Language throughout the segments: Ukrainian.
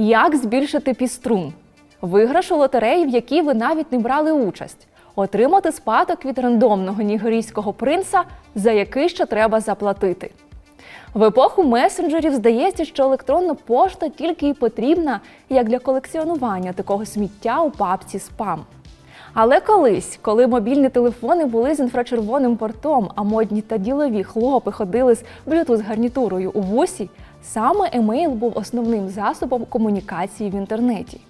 Як збільшити піструн? Виграш у лотереї, в якій ви навіть не брали участь. Отримати спадок від рандомного нігерійського принца, за який ще треба заплатити. В епоху месенджерів здається, що електронна пошта тільки і потрібна як для колекціонування такого сміття у папці спам. Але колись, коли мобільні телефони були з інфрачервоним портом, а модні та ділові хлопи ходили з Bluetooth гарнітурою у вусі, саме емейл був основним засобом комунікації в інтернеті.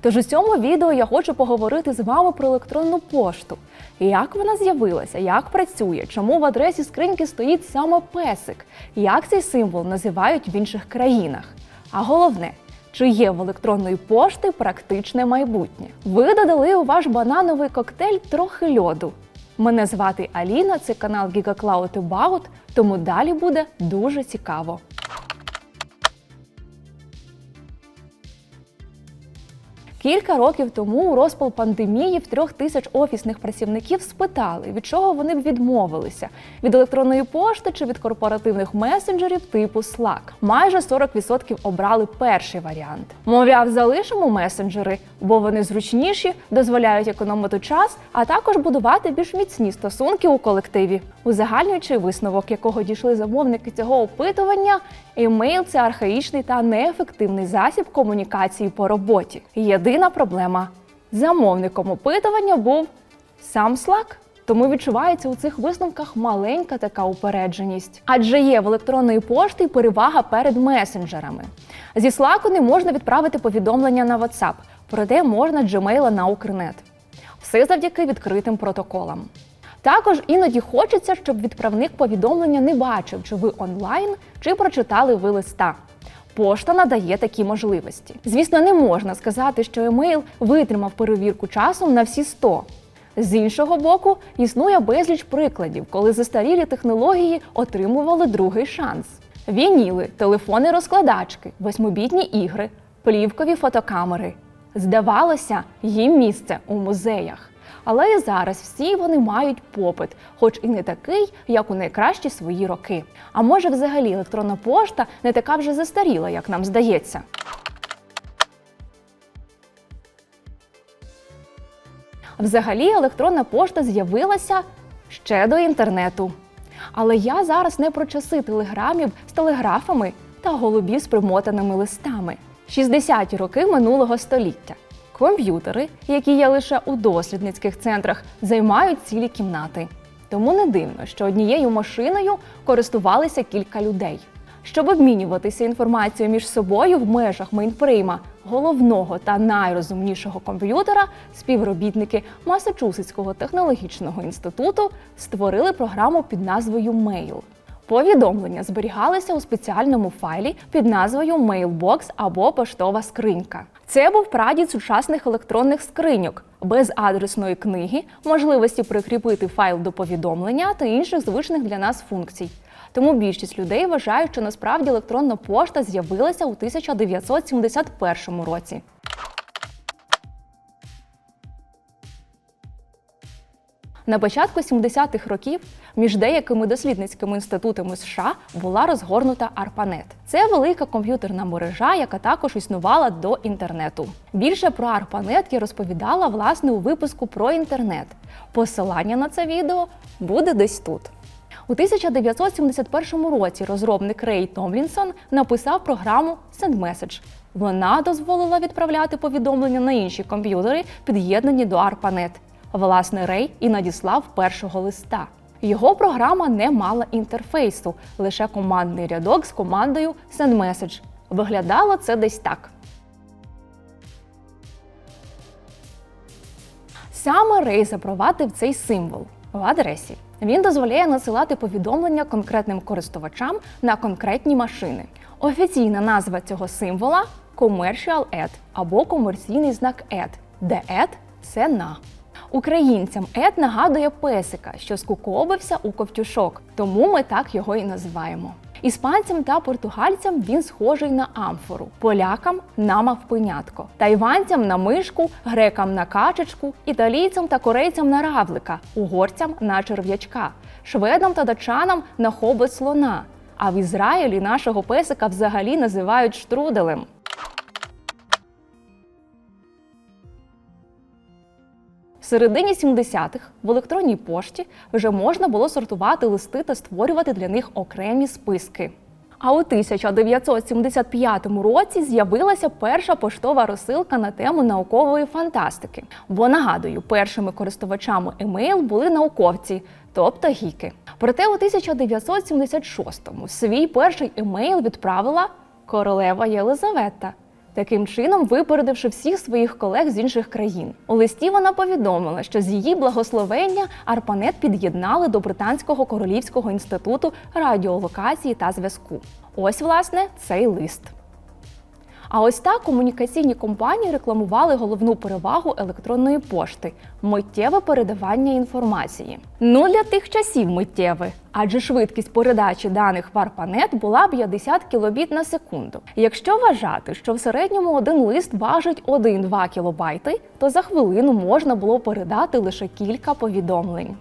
Тож у цьому відео я хочу поговорити з вами про електронну пошту. Як вона з'явилася, як працює, чому в адресі скриньки стоїть саме песик, як цей символ називають в інших країнах. А головне, чи є в електронної пошти практичне майбутнє? Ви додали у ваш банановий коктейль трохи льоду. Мене звати Аліна, це канал GigaCloud About, тому далі буде дуже цікаво. Кілька років тому у розпал пандемії в трьох тисяч офісних працівників спитали, від чого вони б відмовилися: від електронної пошти чи від корпоративних месенджерів типу Slack. Майже 40% обрали перший варіант. Мовляв, залишимо месенджери, бо вони зручніші, дозволяють економити час, а також будувати більш міцні стосунки у колективі. Узагальнюючи висновок, якого дійшли замовники цього опитування, емейл це архаїчний та неефективний засіб комунікації по роботі. Єдина проблема замовником опитування був сам Slack. Тому відчувається у цих висновках маленька така упередженість. Адже є в електронної пошти перевага перед месенджерами. Зі Slack не можна відправити повідомлення на WhatsApp, проте можна Gmail на Укрнет. Все завдяки відкритим протоколам. Також іноді хочеться, щоб відправник повідомлення не бачив, чи ви онлайн, чи прочитали ви листа. Пошта надає такі можливості. Звісно, не можна сказати, що емейл витримав перевірку часом на всі 100. З іншого боку, існує безліч прикладів, коли застарілі технології отримували другий шанс: вініли, телефони-розкладачки, восьмобітні ігри, плівкові фотокамери. Здавалося, їм місце у музеях. Але і зараз всі вони мають попит, хоч і не такий, як у найкращі свої роки. А може, взагалі електронна пошта не така вже застаріла, як нам здається. Взагалі, електронна пошта з'явилася ще до інтернету. Але я зараз не про часи телеграмів з телеграфами та голубів з примотаними листами. 60-ті роки минулого століття. Комп'ютери, які є лише у дослідницьких центрах, займають цілі кімнати. Тому не дивно, що однією машиною користувалися кілька людей. Щоб обмінюватися інформацією між собою в межах мейнфрейма головного та найрозумнішого комп'ютера, співробітники Масачусетського технологічного інституту створили програму під назвою Mail. Повідомлення зберігалися у спеціальному файлі під назвою Mailbox або поштова скринька. Це був прадід сучасних електронних скриньок без адресної книги, можливості прикріпити файл до повідомлення та інших звичних для нас функцій. Тому більшість людей вважають, що насправді електронна пошта з'явилася у 1971 році. На початку 70-х років між деякими дослідницькими інститутами США була розгорнута ARPANET. Це велика комп'ютерна мережа, яка також існувала до інтернету. Більше про ARPANET я розповідала власне у випуску про інтернет. Посилання на це відео буде десь тут. У 1971 році розробник Рей Томлінсон написав програму SendMessage. Вона дозволила відправляти повідомлення на інші комп'ютери, під'єднані до ARPANET. Власне, Рей і надіслав першого листа. Його програма не мала інтерфейсу, лише командний рядок з командою SendMessage. Виглядало це десь так. Саме Рей запровадив цей символ в адресі. Він дозволяє надсилати повідомлення конкретним користувачам на конкретні машини. Офіційна назва цього символа Commercial Add або комерційний знак Add, де Add – це на. Українцям Ед нагадує песика, що скуковився у ковтюшок, тому ми так його і називаємо. Іспанцям та португальцям він схожий на амфору, полякам на мавпенятко, тайванцям на мишку, грекам на качечку, італійцям та корейцям на равлика, угорцям на черв'ячка, шведам та датчанам на хобот слона. А в Ізраїлі нашого песика взагалі називають штруделем. Середині 70-х в електронній пошті вже можна було сортувати листи та створювати для них окремі списки. А у 1975 році з'явилася перша поштова розсилка на тему наукової фантастики. Бо нагадую, першими користувачами емейл були науковці, тобто гіки. Проте у 1976-му свій перший емейл відправила королева Єлизавета. Таким чином, випередивши всіх своїх колег з інших країн. У листі вона повідомила, що з її благословення Арпанет під'єднали до Британського королівського інституту радіолокації та зв'язку. Ось, власне, цей лист. А ось так комунікаційні компанії рекламували головну перевагу електронної пошти миттєве передавання інформації. Ну для тих часів миттєве, адже швидкість передачі даних в ARPANET була 50 кілобіт на секунду. Якщо вважати, що в середньому один лист важить 1-2 кілобайти, то за хвилину можна було передати лише кілька повідомлень.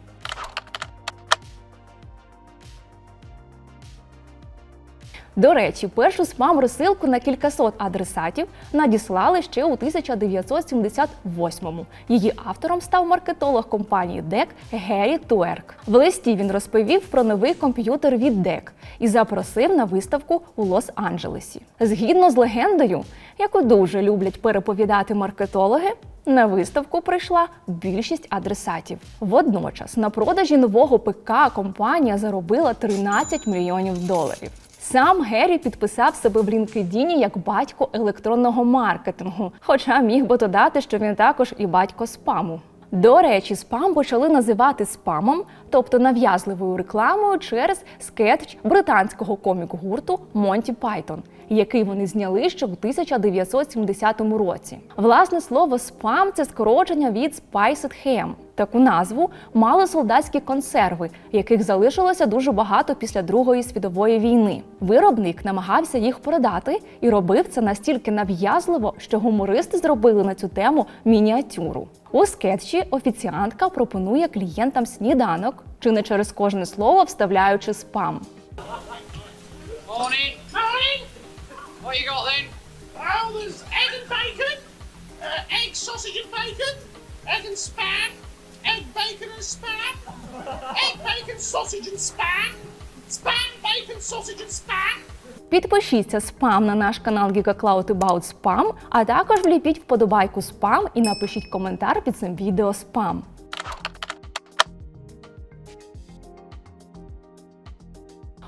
До речі, першу спам-розсилку на кількасот адресатів надіслали ще у 1978-му. Її автором став маркетолог компанії DEC Геррі Туерк. В листі він розповів про новий комп'ютер від DEC і запросив на виставку у Лос-Анджелесі. Згідно з легендою, яку дуже люблять переповідати маркетологи, на виставку прийшла більшість адресатів. Водночас на продажі нового ПК компанія заробила 13 мільйонів доларів. Сам Геррі підписав себе в LinkedIn як батько електронного маркетингу, хоча міг би додати, що він також і батько спаму. До речі, спам почали називати спамом, тобто нав'язливою рекламою через скетч британського комік-гурту Монті Пайтон, який вони зняли ще в 1970 році. Власне слово спам це скорочення від Spiced Ham. Таку назву мали солдатські консерви, яких залишилося дуже багато після Другої світової війни. Виробник намагався їх продати і робив це настільки нав'язливо, що гумористи зробили на цю тему мініатюру. У скетчі офіціантка пропонує клієнтам сніданок, чи не через кожне слово вставляючи спам. Morning. Morning. What you got then? There's egg and bacon, uh, egg, sausage and bacon, egg and spam, egg, bacon and spam, egg, bacon, sausage and spam, spam, bacon, sausage and spam. Підпишіться спам на наш канал Giga Cloud About Spam, а також вліпіть вподобайку спам і напишіть коментар під цим відео спам.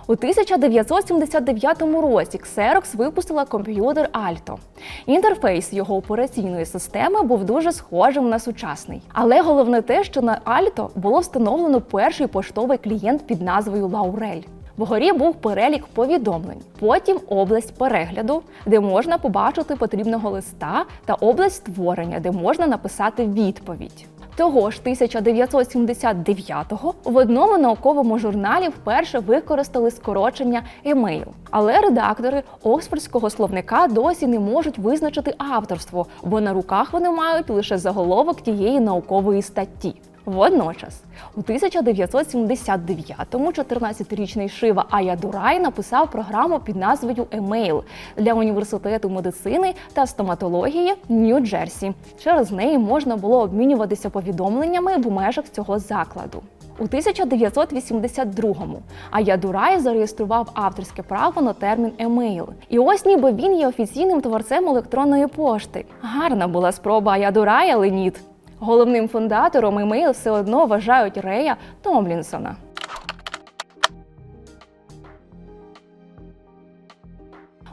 У 1979 році Xerox випустила комп'ютер Alto. Інтерфейс його операційної системи був дуже схожим на сучасний. Але головне те, що на Alto було встановлено перший поштовий клієнт під назвою Лаурель. Вгорі був перелік повідомлень, потім область перегляду, де можна побачити потрібного листа, та область створення, де можна написати відповідь. Того ж 1979-го в одному науковому журналі вперше використали скорочення емейл. Але редактори Оксфордського словника досі не можуть визначити авторство, бо на руках вони мають лише заголовок тієї наукової статті. Водночас, у 1979-му 14-річний Шива Аядурай написав програму під назвою Емейл для університету медицини та стоматології Нью-Джерсі. Через неї можна було обмінюватися повідомленнями в межах цього закладу. У 1982-му Аядурай зареєстрував авторське право на термін емейл. І ось ніби він є офіційним творцем електронної пошти. Гарна була спроба Аядурая, але ніт. Головним фундатором імейл все одно вважають Рея Томлінсона.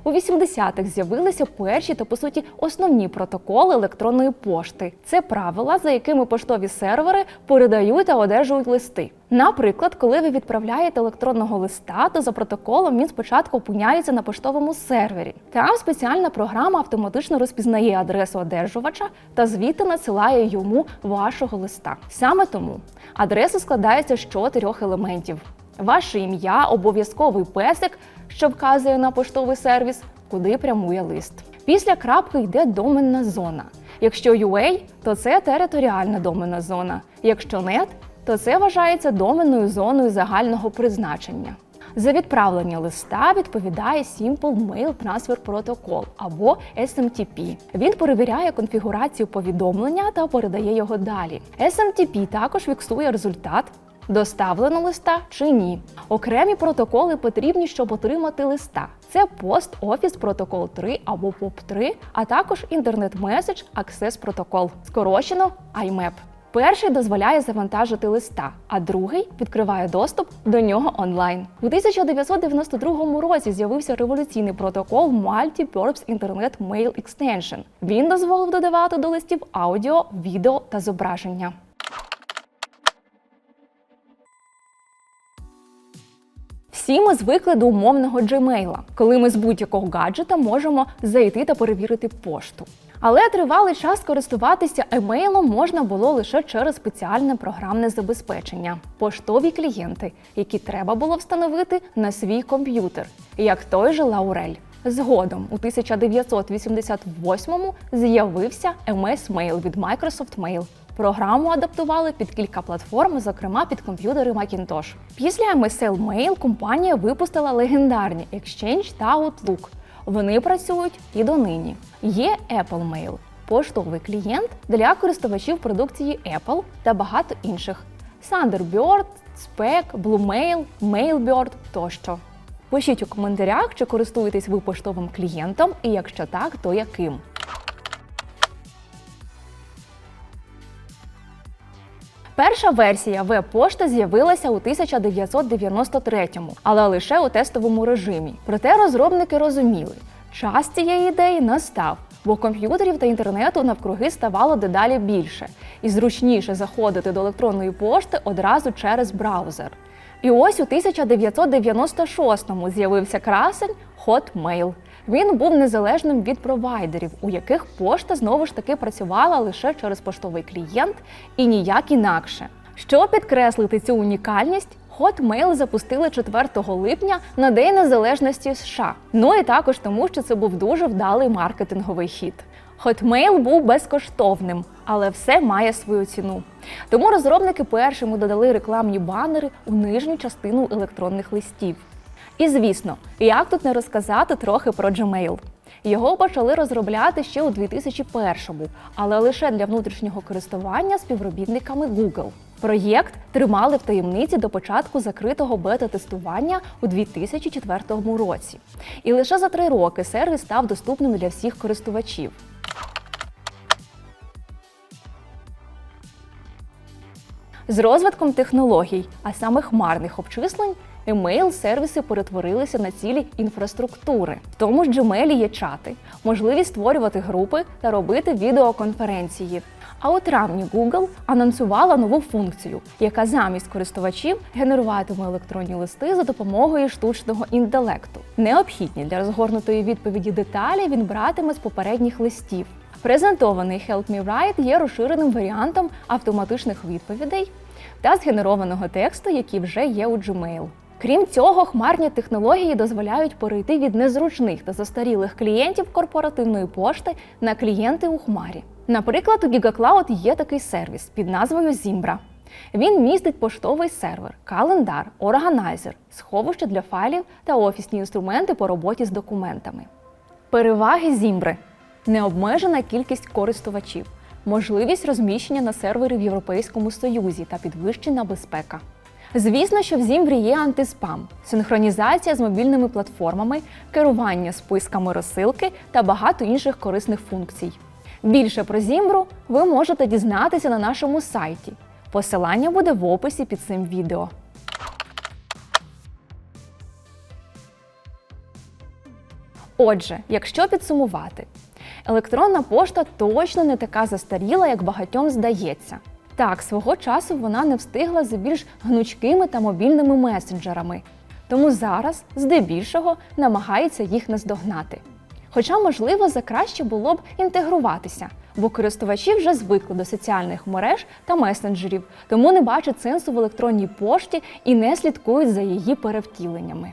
У 80-х з'явилися перші та по суті основні протоколи електронної пошти. Це правила, за якими поштові сервери передають та одержують листи. Наприклад, коли ви відправляєте електронного листа, то за протоколом він спочатку опиняється на поштовому сервері. Там спеціальна програма автоматично розпізнає адресу одержувача та звідти надсилає йому вашого листа. Саме тому адреса складається з чотирьох елементів: ваше ім'я, обов'язковий песик, що вказує на поштовий сервіс, куди прямує лист. Після крапки йде доменна зона. Якщо UA, то це територіальна доменна зона. Якщо NET, то це вважається доменною зоною загального призначення. За відправлення листа відповідає Simple Mail Transfer Protocol або SMTP. Він перевіряє конфігурацію повідомлення та передає його далі. SMTP також фіксує результат. Доставлено листа чи ні. Окремі протоколи потрібні, щоб отримати листа. Це Post Office Protocol 3 або POP3, а також Message Access Protocol, скорочено IMAP. Перший дозволяє завантажити листа, а другий відкриває доступ до нього онлайн. У 1992 році з'явився революційний протокол Multi-Purpose Internet Mail Extension. Він дозволив додавати до листів аудіо, відео та зображення. Всі ми звикли до умовного Gmail, коли ми з будь-якого гаджета можемо зайти та перевірити пошту. Але тривалий час користуватися емейлом можна було лише через спеціальне програмне забезпечення поштові клієнти, які треба було встановити на свій комп'ютер, як той же Лаурель. Згодом, у 1988-му з'явився MS Mail від Microsoft Mail. Програму адаптували під кілька платформ, зокрема під комп'ютери Macintosh. Після MSL Mail компанія випустила легендарні Exchange та Outlook. Вони працюють і донині. Є Apple Mail – поштовий клієнт для користувачів продукції Apple та багато інших. Thunderbird, Spec, Bluemail, Mailbird тощо. Пишіть у коментарях, чи користуєтесь ви поштовим клієнтом, і якщо так, то яким. Перша версія веб-пошти з'явилася у 1993-му, але лише у тестовому режимі. Проте розробники розуміли, час цієї ідеї настав, бо комп'ютерів та інтернету навкруги ставало дедалі більше, і зручніше заходити до електронної пошти одразу через браузер. І ось у 1996-му з'явився красень Hotmail. Він був незалежним від провайдерів, у яких пошта знову ж таки працювала лише через поштовий клієнт і ніяк інакше. Щоб підкреслити цю унікальність, Hotmail запустили 4 липня на День Незалежності США. Ну і також тому, що це був дуже вдалий маркетинговий хід. Hotmail був безкоштовним, але все має свою ціну. Тому розробники першими додали рекламні банери у нижню частину електронних листів. І звісно, як тут не розказати трохи про Gmail. Його почали розробляти ще у 2001-му, але лише для внутрішнього користування співробітниками Google. Проєкт тримали в таємниці до початку закритого бета-тестування у 2004 році. І лише за три роки сервіс став доступним для всіх користувачів. З розвитком технологій, а саме хмарних обчислень, емейл-сервіси перетворилися на цілі інфраструктури. В тому ж Gmail є чати, можливість створювати групи та робити відеоконференції. А у травні Google анонсувала нову функцію, яка замість користувачів генеруватиме електронні листи за допомогою штучного інтелекту. Необхідні для розгорнутої відповіді деталі він братиме з попередніх листів. Презентований Help Me Write є розширеним варіантом автоматичних відповідей та згенерованого тексту, який вже є у Gmail. Крім цього, хмарні технології дозволяють перейти від незручних та застарілих клієнтів корпоративної пошти на клієнти у хмарі. Наприклад, у GigaCloud є такий сервіс під назвою Zimbra. Він містить поштовий сервер, календар, органайзер, сховище для файлів та офісні інструменти по роботі з документами. Переваги Зімбри необмежена кількість користувачів, можливість розміщення на сервері в Європейському Союзі та підвищена безпека. Звісно, що в Зімбрі є антиспам, синхронізація з мобільними платформами, керування списками розсилки та багато інших корисних функцій. Більше про Зімбру ви можете дізнатися на нашому сайті. Посилання буде в описі під цим відео. Отже, якщо підсумувати, електронна пошта точно не така застаріла, як багатьом здається. Так, свого часу вона не встигла за більш гнучкими та мобільними месенджерами, тому зараз, здебільшого, намагається їх наздогнати. Хоча, можливо, за краще було б інтегруватися, бо користувачі вже звикли до соціальних мереж та месенджерів, тому не бачать сенсу в електронній пошті і не слідкують за її перевтіленнями.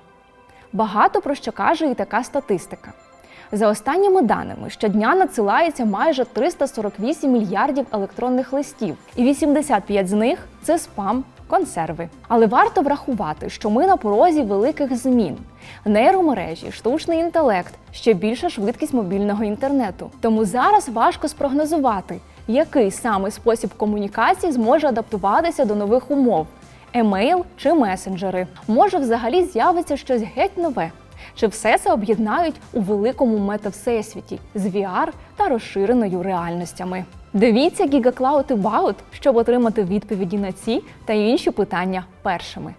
Багато про що каже і така статистика. За останніми даними, щодня надсилається майже 348 мільярдів електронних листів, і 85 з них це спам, консерви. Але варто врахувати, що ми на порозі великих змін. Нейромережі, штучний інтелект, ще більша швидкість мобільного інтернету. Тому зараз важко спрогнозувати, який саме спосіб комунікації зможе адаптуватися до нових умов емейл чи месенджери. Може, взагалі з'явиться щось геть нове. Чи все це об'єднають у великому метавсесвіті з VR та розширеною реальностями? Дивіться Giga Cloud About, щоб отримати відповіді на ці та інші питання першими.